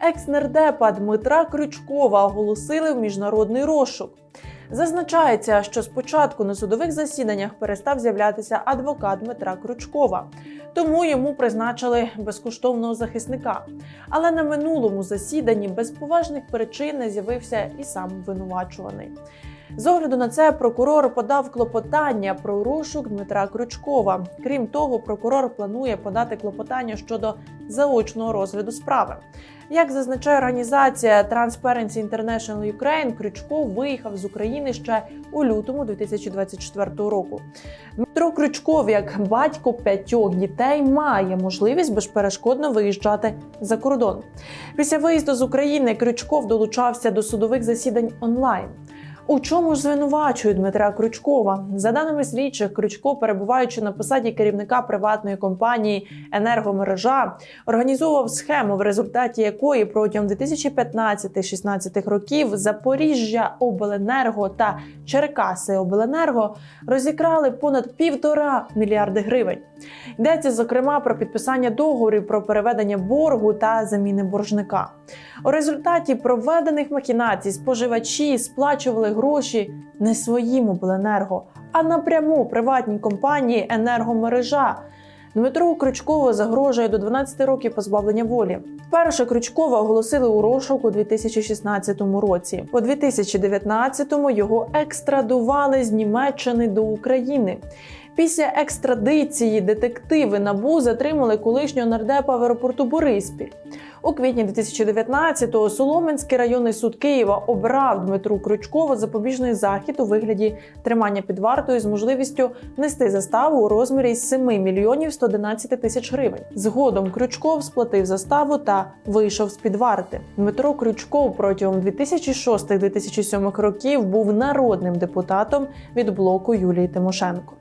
екс-нардепа Дмитра Крючкова оголосили в міжнародний розшук. Зазначається, що спочатку на судових засіданнях перестав з'являтися адвокат Дмитра Крючкова, тому йому призначили безкоштовного захисника. Але на минулому засіданні без поважних причин не з'явився і сам обвинувачуваний. З огляду на це прокурор подав клопотання про розшук Дмитра Крючкова. Крім того, прокурор планує подати клопотання щодо заочного розгляду справи. Як зазначає організація Transparency International Ukraine, Крючков виїхав з України ще у лютому 2024 року. Дмитро Крючков, як батько п'ятьох дітей, має можливість безперешкодно виїжджати за кордон. Після виїзду з України Крючков долучався до судових засідань онлайн. У чому ж звинувачують Дмитра Крючкова? За даними слідчих, Крючко, перебуваючи на посаді керівника приватної компанії енергомережа, організовував схему, в результаті якої протягом 2015-16 років Запоріжжя Обленерго та Черкаси Обленерго розікрали понад півтора мільярди гривень. Йдеться зокрема про підписання договорів про переведення боргу та заміни боржника. У результаті проведених махінацій споживачі сплачували гроші не своїм обленерго, а напряму приватній компанії енергомережа. Дмитру Крючкову загрожує до 12 років позбавлення волі. Перше Крючкова оголосили у розшук у 2016 році. У 2019-му його екстрадували з Німеччини до України. Після екстрадиції детективи набу затримали колишнього нардепа в аеропорту Бориспіль. У квітні 2019-го Соломенський районний суд Києва обрав Дмитру Крючкову запобіжний захід у вигляді тримання під вартою з можливістю нести заставу у розмірі 7 мільйонів 111 тисяч гривень. Згодом Крючков сплатив заставу та вийшов з під варти. Дмитро Крючков протягом 2006-2007 років був народним депутатом від блоку Юлії Тимошенко.